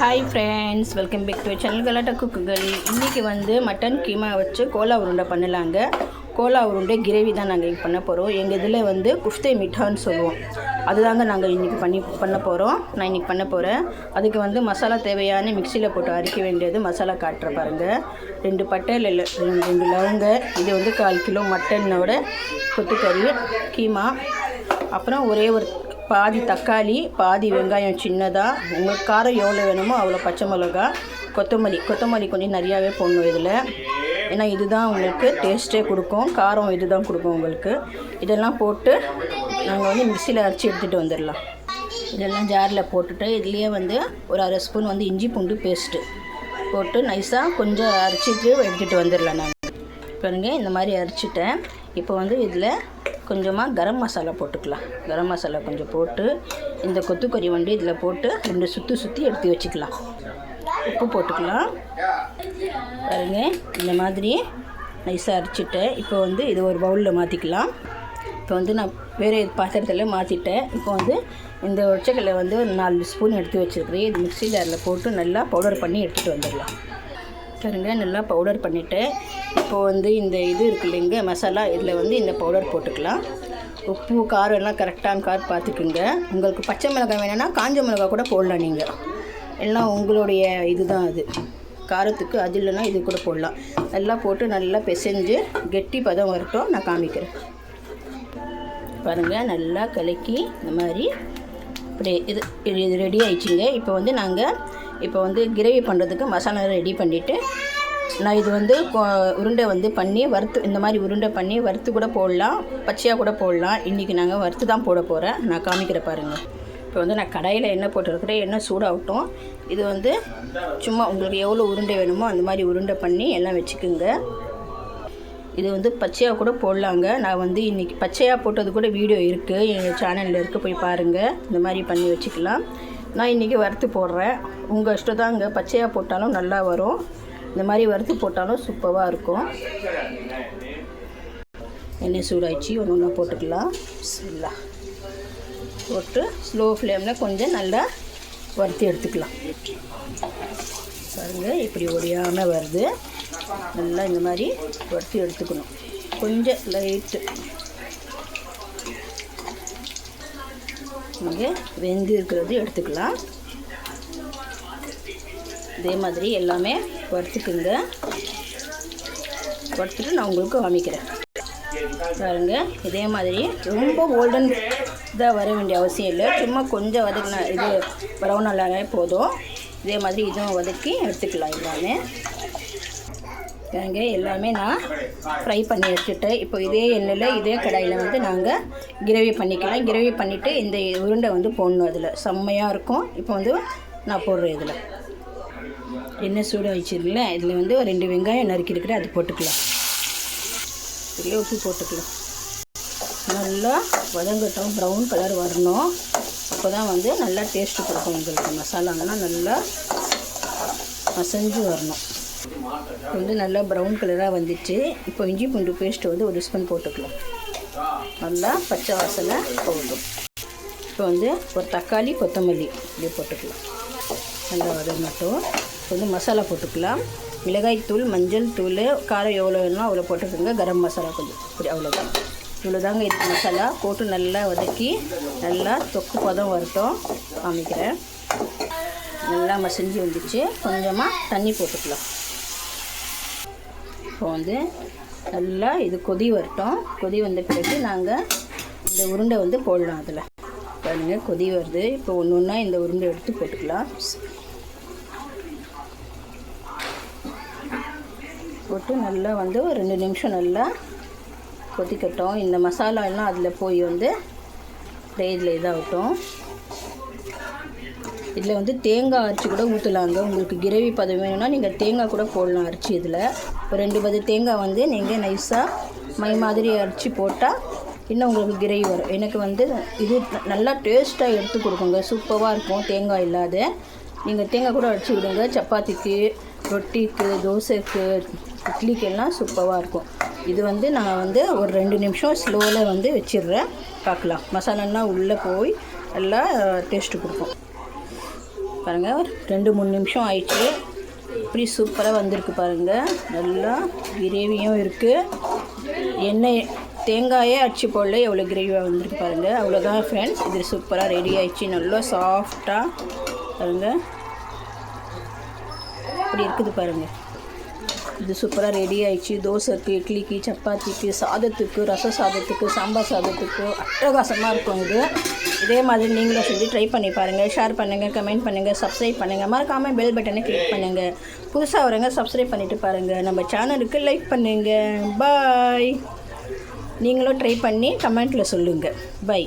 Hi friends welcome back to channel Galatta குக்குகள் இன்றைக்கி வந்து mutton keema வச்சு கோலா உருண்டை பண்ணலாங்க. கோலா உருண்டை கிரேவி தான் நாங்கள் இங்கே பண்ண போகிறோம் எங்கள் இதில் வந்து குஃப்தே மிட்டான்னு சொல்லுவோம். அதுதாங்க நாங்கள் இன்றைக்கி பண்ணி பண்ண போகிறோம் நான் இன்றைக்கி பண்ண போகிறேன் அதுக்கு வந்து மசாலா தேவையான மிக்சியில் போட்டு அரைக்க வேண்டியது மசாலா காட்டுற பாருங்கள் ரெண்டு பட்டை இல்லை ரெண்டு ரெண்டு லவங்க இது வந்து கால் கிலோ மட்டனோட கொத்துக்கறி கீமா. அப்புறம் ஒரே ஒரு பாதி தக்காளி பாதி வெங்காயம் சின்னதாக உங்களுக்கு காரம் எவ்வளோ வேணுமோ அவ்வளோ பச்சை மிளகா கொத்தமல்லி. கொத்தமல்லி கொஞ்சம் நிறையாவே போடணும் இதில். ஏன்னா இதுதான் உங்களுக்கு டேஸ்ட்டே கொடுக்கும். காரம் இதுதான் கொடுக்கும் உங்களுக்கு. இதெல்லாம் போட்டு நாங்கள் வந்து மிக்சியில் அரைச்சி எடுத்துகிட்டு வந்துடலாம். இதெல்லாம் ஜாரில் போட்டுட்டு இதுலேயே வந்து ஒரு அரை ஸ்பூன் வந்து இஞ்சி பூண்டு பேஸ்ட்டு போட்டு நைஸாக கொஞ்சம் அரைச்சிட்டு எடுத்துகிட்டு வந்துடலாம் நான் பாருங்கள் இந்த மாதிரி அரைச்சிட்டேன். இப்போ வந்து இதில் கொஞ்சமாக கரம் மசாலா போட்டுக்கலாம். கரம் மசாலா கொஞ்சம் போட்டு இந்த கொத்துக்கறி வண்டி இதில் போட்டு ரெண்டு சுற்றி சுற்றி எடுத்து வச்சுக்கலாம். உப்பு போட்டுக்கலாம். பாருங்க இந்த மாதிரி நைஸாக அரைச்சிட்டேன் இப்போ வந்து இது ஒரு பவுலில் மாற்றிக்கலாம் இப்போ வந்து நான் வேறு பாத்திரத்தில் மாற்றிட்டேன் இப்போ வந்து இந்த ஒச்சக்கல்லை வந்து நாலு ஸ்பூன் எடுத்து வச்சுருக்கிறேன். இது மிக்ஸியில் அதில் போட்டு நல்லா பவுடர் பண்ணி எடுத்துகிட்டு வந்துடலாம். பாருங்க நல்லா பவுடர் பண்ணிவிட்டு இப்போ வந்து இந்த இது இருக்கு இல்லைங்க மசாலா இதில் வந்து இந்த பவுடர் போட்டுக்கலாம். உப்பு காரம் எல்லாம் கரெக்டான கார் பார்த்துக்குங்க. உங்களுக்கு பச்சை மிளகாய் வேணும்னா காஞ்ச மிளகாய் கூட போடலாம் நீங்கள் எல்லாம் உங்களுடைய இதுதான் அது. காரத்துக்கு அது இல்லைன்னா இது கூட போடலாம். நல்லா போட்டு நல்லா பிசைஞ்சு கெட்டி பதம் வரட்டும் நான் காமிக்கிறேன். பாருங்கள் நல்லா கலக்கி இந்த மாதிரி. இப்படி இது இது இது ரெடி ஆயிடுச்சுங்க. இப்போ வந்து நாங்கள் இப்போ வந்து கிரேவி பண்ணுறதுக்கு மசாலா ரெடி பண்ணிவிட்டு நான் இது வந்து உருண்டை வந்து பண்ணி வறுத்து இந்த மாதிரி உருண்டை பண்ணி வறுத்து கூட போடலாம் பச்சையாக கூட போடலாம். இன்றைக்கி நாங்கள் வறுத்து தான் போட போகிறேன் நான் காமிக்கிற பாருங்கள் இப்போ வந்து நான் கடையில் எண்ணெய் போட்டிருக்கிறேன். எண்ணெய் சூடாகட்டும். இது வந்து சும்மா உங்களுக்கு எவ்வளோ உருண்டை வேணுமோ அந்த மாதிரி உருண்டை பண்ணி எல்லாம் வச்சுக்குங்க. இது வந்து பச்சையாக கூட போடலாங்க. நான் வந்து இன்றைக்கி பச்சையாக போட்டது கூட வீடியோ இருக்குது எங்கள் சேனலில் இருக்குது போய் பாருங்கள் இந்த மாதிரி பண்ணி வச்சுக்கலாம். நான் இன்றைக்கி வறுத்து போடுறேன். உங்கள் இஷ்டம் தாங்க பச்சையாக போட்டாலும் நல்லா வரும். இந்த மாதிரி வறுத்து போட்டாலும் சூப்பராக இருக்கும். எண்ணெய் சூடாயிடுச்சு. ஒன்று ஒன்றா போட்டுக்கலாம். சரிங்களா போட்டு ஸ்லோ ஃப்ளேமில் கொஞ்சம் நல்லா வறுத்து எடுத்துக்கலாம். பாருங்கள் இப்படி ஒடியாமல் வருது. நல்லா இந்த மாதிரி வறுத்து எடுத்துக்கணும். கொஞ்சம் லைட்டு இங்கே வெந்து இருக்கிறது எடுத்துக்கலாம். இதே மாதிரி எல்லாமே வறுத்துக்குங்க. வறுத்துட்டு நான் உங்களுக்கு காமிக்கிறேன். பாருங்க இதே மாதிரி ரொம்ப கோல்டன் இதாக வர வேண்டிய அவசியம் இல்லை. சும்மா கொஞ்சம் வதக்கின இது ப்ரௌன் நல்லாவே போதும். இதே மாதிரி இதுவும் வதக்கி எடுத்துக்கலாம் எல்லாமே. பாருங்க எல்லாமே நான் ஃப்ரை பண்ணி வச்சுட்டேன் இப்போ இதே எண்ணெயில் இதே கடாயில் வந்து நாங்கள் கிரேவி பண்ணிக்கலாம். கிரேவி பண்ணிவிட்டு இந்த உருண்டை வந்து போடணும் அதில். செம்மையாக இருக்கும். இப்போ வந்து நான் போடுறேன் இதில். எண்ணெய் சூடாக வச்சிருக்கல இதில் வந்து ஒரு ரெண்டு வெங்காயம் நறுக்கி இருக்கிற அது போட்டுக்கலாம். இதுலேயே உப்பு போட்டுக்கலாம். நல்லா வதங்கட்டும். ப்ரௌன் கலர் வரணும். அப்போ தான் வந்து நல்லா டேஸ்ட்டு கொடுக்கும் உங்களுக்கு மசாலாங்கெல்லாம் நல்லா மசஞ்சு வரணும். வந்து நல்லா ப்ரௌன் கலராக வந்துச்சு. இப்போ இஞ்சி பூண்டு பேஸ்ட்டு வந்து ஒரு ஸ்பூன் போட்டுக்கலாம். நல்லா பச்சை வாசனை போகட்டும் இப்போ வந்து ஒரு தக்காளி கொத்தமல்லி இப்படி போட்டுக்கலாம். நல்லா வதங்கட்டும் இப்போ வந்து மசாலா போட்டுக்கலாம். மிளகாய் தூள் மஞ்சள் தூள் காரம் எவ்வளோ வேணுமோ அவ்வளோ போட்டுக்கோங்க. கரம் மசாலா கொஞ்சம். இப்படி அவ்வளோதான் இவ்வளோதாங்க இது மசாலா. போட்டு நல்லா வதக்கி நல்லா தொக்கு பதம் வரட்டும். காமிக்கிறேன். நல்லா மசிஞ்சு வந்துச்சு. கொஞ்சமாக தண்ணி போட்டுக்கலாம். இப்போ வந்து நல்லா இது கொதி வரட்டும். கொதி வந்த பிறகு நாங்கள் இந்த உருண்டை வந்து போடலாம் அதில். பாருங்க கொதி வருது. இப்போ ஒன்று ஒன்றா இந்த உருண்டை எடுத்து போட்டுக்கலாம். போட்டு நல்லா வந்து ஒரு ரெண்டு நிமிஷம் நல்லா கொதிக்கட்டும். இந்த மசாலா எல்லாம் அதில் போய் வந்து இதில் இதாகட்டும். இதில் வந்து தேங்காய் அரைச்சி கூட ஊற்றலாங்க. உங்களுக்கு கிரேவி பதம் வேணும்னா நீங்கள் தேங்காய் கூட போடலாம் அரைச்சி இதில். ஒரு ரெண்டு பது தேங்காய் வந்து நீங்கள் நைஸாக மை மாதிரி அரைச்சி போட்டால் இன்னும் உங்களுக்கு கிரேவி வரும். எனக்கு வந்து இது நல்லா டேஸ்ட்டாக எடுத்து கொடுக்குங்க. சூப்பராக இருக்கும். தேங்காய் இல்லாத. நீங்கள் தேங்காய் கூட அரைச்சி விடுங்க. சப்பாத்திக்கு ரொட்டிக்கு தோசைக்கு இட்லிக்கு எல்லாம் சூப்பராக இருக்கும். இது வந்து நான் வந்து ஒரு ரெண்டு நிமிஷம் ஸ்லோவில் வந்து வச்சிடுறேன். பார்க்கலாம். மசாலாலாம் உள்ளே போய் நல்லா டேஸ்ட்டு கொடுக்கும். பாருங்கள் ரெண்டு மூணு நிமிஷம் ஆயிடுச்சு. இப்படி சூப்பராக வந்திருக்கு பாருங்கள் நல்லா கிரேவியும் இருக்குது எண்ணெய் தேங்காயே அடிச்சு போடல எவ்வளோ கிரேவியாக வந்திருக்கு பாருங்கள் அவ்வளோதான் ஃப்ரெண்ட்ஸ் இது சூப்பராக ரெடி ஆயிடுச்சு. நல்லா சாஃப்டாக பாருங்கள் இப்படி இருக்குது பாருங்கள் இது சூப்பராக ரெடி ஆயிடுச்சு. தோசைக்கு இட்லிக்கு சப்பாத்திக்கு சாதத்துக்கு ரச சாதத்துக்கு சாம்பார் சாதத்துக்கு அட்டகாசமாக இருக்கும் இது. இதே மாதிரி நீங்களும் செஞ்சு ட்ரை பண்ணி பாருங்கள் ஷேர் பண்ணுங்கள் கமெண்ட் பண்ணுங்கள் சப்ஸ்கிரைப் பண்ணுங்கள் மறக்காமல் பெல் பட்டனை கிளிக் பண்ணுங்கள் புதுசாக வரவங்க சப்ஸ்கிரைப் பண்ணிவிட்டு பாருங்கள் நம்ம சேனலுக்கு லைக் பண்ணுங்கள் பாய் நீங்களும் ட்ரை பண்ணி கமெண்ட்டில் சொல்லுங்கள் பை